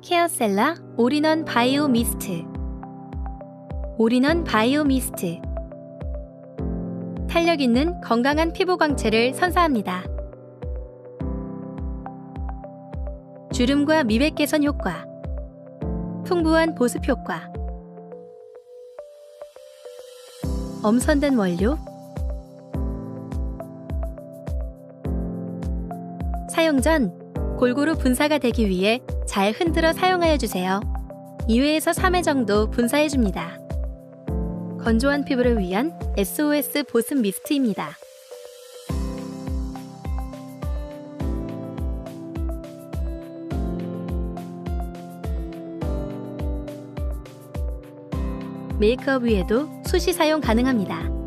케어셀라 올인원 바이오 미스트. 올인원 바이오 미스트. 탄력 있는 건강한 피부 광채를 선사합니다. 주름과 미백 개선 효과. 풍부한 보습 효과. 엄선된 원료. 사용 전 골고루 분사가 되기 위해 잘 흔들어 사용하여 주세요. 2회에서 3회 정도 분사해 줍니다. 건조한 피부를 위한 SOS 보습 미스트입니다. 메이크업 위에도 수시 사용 가능합니다.